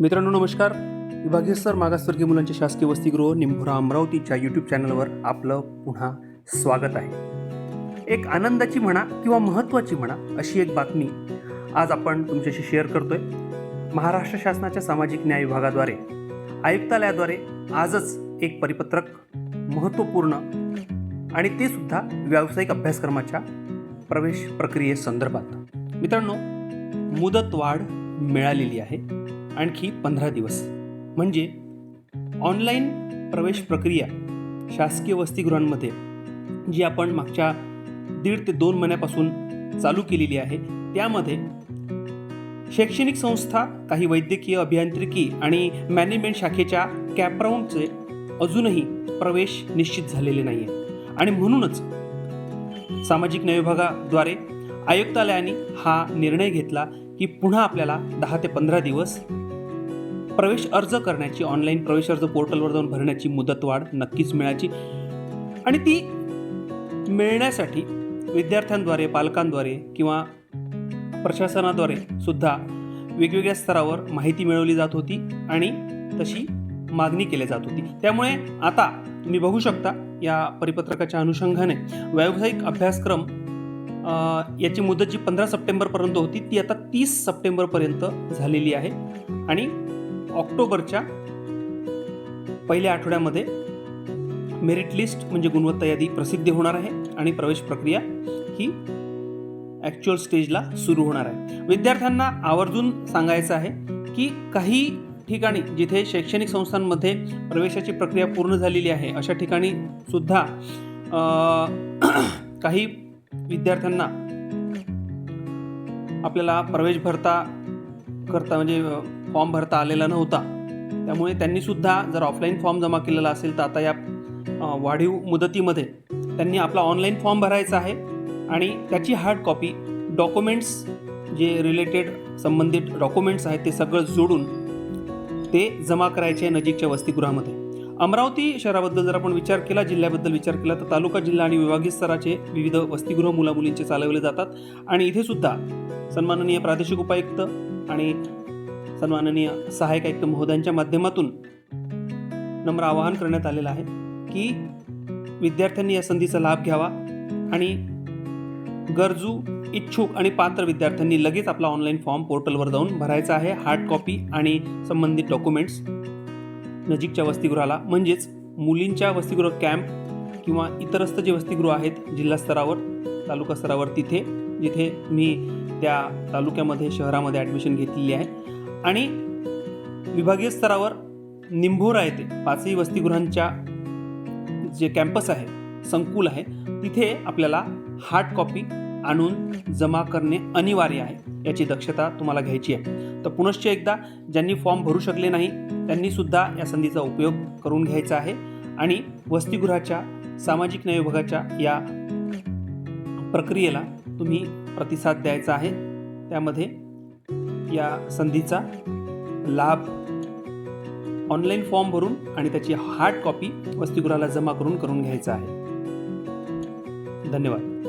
मित्रांनो नमस्कार. विभागीय सर मागासवर्गीय मुलांचे शासकीय वसतिगृह निंभुरा अमरावतीच्या यूट्यूब चॅनलवर आपलं पुन्हा स्वागत आहे. एक आनंदाची म्हणा किंवा महत्त्वाची म्हणा अशी एक बातमी आज आपण तुमच्याशी शेअर करतोय. महाराष्ट्र शासनाच्या सामाजिक न्याय विभागाद्वारे आयुक्तालयाद्वारे आजच एक परिपत्रक महत्त्वपूर्ण आणि ते सुद्धा व्यावसायिक अभ्यासक्रमाच्या प्रवेश प्रक्रियेसंदर्भात मित्रांनो मुदतवाढ मिळालेली आहे. आणखी पंधरा दिवस. म्हणजे ऑनलाईन प्रवेश प्रक्रिया शासकीय वसतिगृहांमध्ये जी आपण मागच्या दीड ते दोन महिन्यापासून चालू केलेली आहे त्यामध्ये शैक्षणिक संस्था काही वैद्यकीय अभियांत्रिकी आणि मॅनेजमेंट शाखेच्या कॅपराऊंडचे अजूनही प्रवेश निश्चित झालेले नाही आहे आणि म्हणूनच सामाजिक न्याय विभागाद्वारे आयुक्तालयाने हा निर्णय घेतला की पुन्हा आपल्याला दहा ते पंधरा दिवस प्रवेश अर्ज करण्याची ऑनलाईन प्रवेश अर्ज पोर्टलवर जाऊन भरण्याची मुदतवाढ नक्कीच मिळायची. आणि ती मिळण्यासाठी विद्यार्थ्यांद्वारे पालकांद्वारे किंवा प्रशासनाद्वारे सुद्धा वेगवेगळ्या स्तरावर माहिती मिळवली जात होती आणि तशी मागणी केली जात होती. त्यामुळे आता तुम्ही बघू शकता या परिपत्रकाच्या अनुषंगाने व्यावसायिक अभ्यासक्रम याची मुदत जी पंधरा सप्टेंबरपर्यंत होती ती आता तीस सप्टेंबरपर्यंत झालेली आहे. आणि ऑक्टोबरच्या पहिल्या आठवड्यामध्ये मेरिट लिस्ट म्हणजे गुणवत्ता यादी प्रसिद्धी होणार आहे आणि प्रवेश प्रक्रिया ही ॲक्च्युअल स्टेजला सुरू होणार आहे. विद्यार्थ्यांना आवर्जून सांगायचं आहे की काही ठिकाणी जिथे शैक्षणिक संस्थांमध्ये प्रवेशाची प्रक्रिया पूर्ण झालेली आहे अशा ठिकाणी सुद्धा काही विद्यार्थ्यांना आपल्याला प्रवेश भरता करता म्हणजे फॉर्म भरता आलेला नव्हता. त्यामुळे त्यांनी सुद्धा जर ऑफलाईन फॉर्म जमा केलेला असेल तर आता या वाढीव मुदतीमध्ये त्यांनी आपला ऑनलाईन फॉर्म भरायचा आहे आणि त्याची हार्ड कॉपी डॉक्युमेंट्स जे रिलेटेड संबंधित डॉक्युमेंट्स आहेत ते सगळं जोडून ते जमा करायचे नजीकच्या वसतिगृहामध्ये. अमरावती शहराबद्दल जर आपण विचार केला जिल्ह्याबद्दल विचार केला तर तालुका जिल्हा आणि विभागीय स्तराचे विविध वसतिगृह मुलामुलींचे चालवले जातात. आणि इथे सुद्धा सन्माननीय प्रादेशिक उपायुक्त आणि सन्माननीय सहाय्यक आयुक्त महोदयांच्या माध्यमातून नम्र आवाहन करण्यात आलेलं आहे की विद्यार्थ्यांनी या संधीचा लाभ घ्यावा आणि गरजू इच्छुक आणि पात्र विद्यार्थ्यांनी लगेच आपला ऑनलाईन फॉर्म पोर्टलवर जाऊन भरायचा आहे. हार्ड कॉपी आणि संबंधित डॉक्युमेंट्स नजीकच्या वसतिगृहाला म्हणजेच मुलींच्या वसतिगृह कॅम्प किंवा इतरस्थ जे वसतिगृह आहेत जिल्हा स्तरावर तालुका स्तरावर तिथे जिथे मी त्या तालुक्यामध्ये शहरामध्ये ॲडमिशन घेतलेली आहे. आणि विभागीय स्तरावर निंभोरा येथे पाचही वसतिगृहांच्या जे कॅम्पस आहे संकुल आहे तिथे आपल्याला हार्ड कॉपी आणून जमा करणे अनिवार्य आहे. याची दक्षता तुम्हाला घ्यायची आहे. तर पुनश्च एकदा ज्यांनी फॉर्म भरू शकले नाही त्यांनी सुद्धा या संधीचा उपयोग करून घ्यायचा आहे. आणि वसतिगृहाच्या सामाजिक न्याय विभागाच्या या प्रक्रियेला तुम्ही प्रतिसाद द्यायचा आहे. त्यामध्ये या संधीचा लाभ ऑनलाईन फॉर्म भरून आणि त्याची हार्ड कॉपी वसतिगृहाला जमा करून करून घ्यायचा आहे. धन्यवाद.